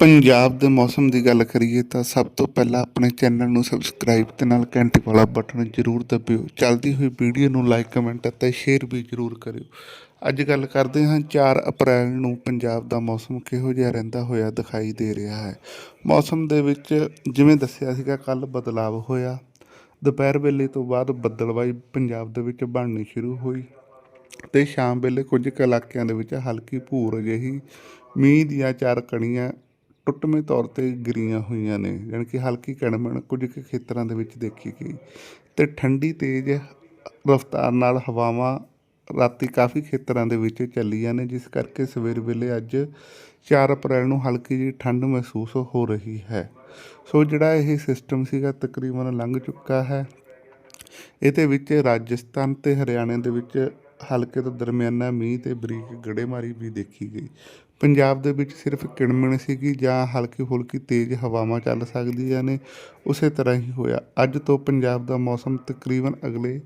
ਪੰਜਾਬ ਦੇ ਮੌਸਮ ਦੀ ਗੱਲ ਕਰੀਏ ਤਾਂ ਸਭ ਤੋਂ ਪਹਿਲਾਂ ਆਪਣੇ ਚੈਨਲ ਨੂੰ ਸਬਸਕ੍ਰਾਈਬ ਤੇ ਨਾਲ ਘੰਟੀ ਵਾਲਾ ਬਟਨ ਜ਼ਰੂਰ ਦਬਿਓ। ਚੱਲਦੀ ਹੋਈ ਵੀਡੀਓ ਨੂੰ ਲਾਈਕ ਕਮੈਂਟ ਅਤੇ ਸ਼ੇਅਰ ਵੀ ਜ਼ਰੂਰ ਕਰਿਓ। ਅੱਜ ਗੱਲ ਕਰਦੇ ਹਾਂ 4 ਅਪ੍ਰੈਲ ਨੂੰ ਪੰਜਾਬ ਦਾ ਮੌਸਮ ਕਿਹੋ ਜਿਹਾ ਰਹਿੰਦਾ ਹੋਇਆ ਦਿਖਾਈ ਦੇ ਰਿਹਾ ਹੈ। ਮੌਸਮ ਦੇ ਵਿੱਚ ਜਿਵੇਂ ਦੱਸਿਆ ਸੀਗਾ ਕੱਲ ਬਦਲਾਵ ਹੋਇਆ। ਦੁਪਹਿਰ ਵੇਲੇ ਤੋਂ ਬਾਅਦ ਬੱਦਲਵਾਈ ਪੰਜਾਬ ਦੇ ਵਿੱਚ ਬਣਨੀ ਸ਼ੁਰੂ ਹੋਈ ਤੇ ਸ਼ਾਮ ਵੇਲੇ ਕੁਝ ਕੁ ਇਲਾਕਿਆਂ ਦੇ ਵਿੱਚ ਹਲਕੀ ਭੂਰ ਜਿਹੀ ਮੀਂਹ ਦੀਆਂ ਚਾਰ ਕਣੀਆਂ ਟੁੱਟਵੇਂ ਤੌਰ ਤੇ ਗਿਰੀਆਂ ਹੋਈਆਂ ਨੇ, ਜਾਣੀ ਕਿ ਹਲਕੀ ਕਣਮਣ ਕੁਝ ਕੁ ਖੇਤਰਾਂ ਦੇ ਵਿੱਚ ਦੇਖੀ ਗਈ ਤੇ ਠੰਡੀ, ਤੇਜ਼ ਰਫ਼ਤਾਰ ਨਾਲ ਹਵਾਵਾਂ ਰਾਤੀ ਕਾਫੀ ਖੇਤਰਾਂ ਦੇ ਵਿੱਚ ਚੱਲੀਆਂ ਨੇ, ਜਿਸ ਕਰਕੇ ਸਵੇਰ ਵੇਲੇ ਅੱਜ 4 ਅਪ੍ਰੈਲ ਨੂੰ ਹਲਕੀ ਜਿਹੀ ਠੰਡ ਮਹਿਸੂਸ ਹੋ ਰਹੀ ਹੈ। ਸੋ ਜਿਹੜਾ ਇਹ ਸਿਸਟਮ ਸੀਗਾ ਤਕਰੀਬਨ ਲੰਘ ਚੁੱਕਾ ਹੈ। ਇਹਦੇ ਵਿੱਚ ਰਾਜਸਥਾਨ ਤੇ ਹਰਿਆਣੇ ਦੇ ਵਿੱਚ ਹਲਕੇ ਤੋਂ ਦਰਮਿਆਨਾ ਮੀਂਹ ਤੇ ਬਰੀਕ ਗੜੇਮਾਰੀ ਵੀ ਦੇਖੀ ਗਈ। ਪੰਜਾਬ ਦੇ ਵਿੱਚ ਸਿਰਫ ਕਿਣਮਿਣ ਸੀਗੀ ਜਾਂ ਹਲਕੀ ਹੁਲਕੀ ਤੇਜ਼ ਹਵਾਵਾਂ ਚੱਲ ਸਕਦੀਆਂ ਨੇ, ਉਸੇ ਤਰ੍ਹਾਂ ਹੀ ਹੋਇਆ। ਅੱਜ ਤੋਂ ਪੰਜਾਬ ਦਾ ਮੌਸਮ ਤਕਰੀਬਨ ਅਗਲੇ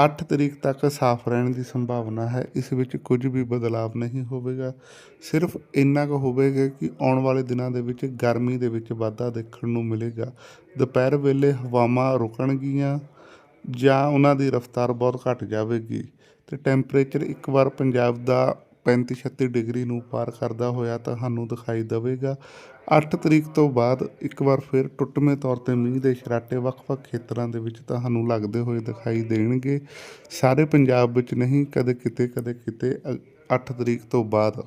8 ਤਰੀਕ ਤੱਕ ਸਾਫ਼ ਰਹਿਣ ਦੀ ਸੰਭਾਵਨਾ ਹੈ। ਇਸ ਵਿੱਚ ਕੁਝ ਵੀ ਬਦਲਾਵ ਨਹੀਂ ਹੋਵੇਗਾ। ਸਿਰਫ ਇੰਨਾ ਕੁ ਹੋਵੇਗਾ ਕਿ ਆਉਣ ਵਾਲੇ ਦਿਨਾਂ ਦੇ ਵਿੱਚ ਗਰਮੀ ਦੇ ਵਿੱਚ ਵਾਧਾ ਦੇਖਣ ਨੂੰ ਮਿਲੇਗਾ। ਦੁਪਹਿਰ ਵੇਲੇ ਹਵਾਵਾਂ ਰੁਕਣਗੀਆਂ ਜਾਂ ਉਹਨਾਂ ਦੀ ਰਫ਼ਤਾਰ ਬਹੁਤ ਘਟ ਜਾਵੇਗੀ ਤੇ ਟੈਂਪਰੇਚਰ ਇੱਕ ਵਾਰ ਪੰਜਾਬ ਦਾ 35 36 ਡਿਗਰੀ ਨੂੰ ਪਾਰ ਕਰਦਾ ਹੋਇਆ ਤੁਹਾਨੂੰ ਦਿਖਾਈ ਦੇਵੇਗਾ। 8 ਤਰੀਕ ਤੋਂ ਬਾਅਦ ਇੱਕ ਵਾਰ ਫਿਰ ਟੁੱਟਵੇਂ ਤੌਰ ਤੇ ਮੀਂਹ ਦੇ ਛਰਾਟੇ ਵੱਖ-ਵੱਖ ਖੇਤਰਾਂ ਦੇ ਵਿੱਚ ਤੁਹਾਨੂੰ ਲੱਗਦੇ ਹੋਏ ਦਿਖਾਈ ਦੇਣਗੇ। ਸਾਰੇ ਪੰਜਾਬ ਵਿੱਚ ਨਹੀਂ, ਕਦੇ ਕਿਤੇ ਕਦੇ ਕਿਤੇ 8 ਤਰੀਕ ਤੋਂ ਬਾਅਦ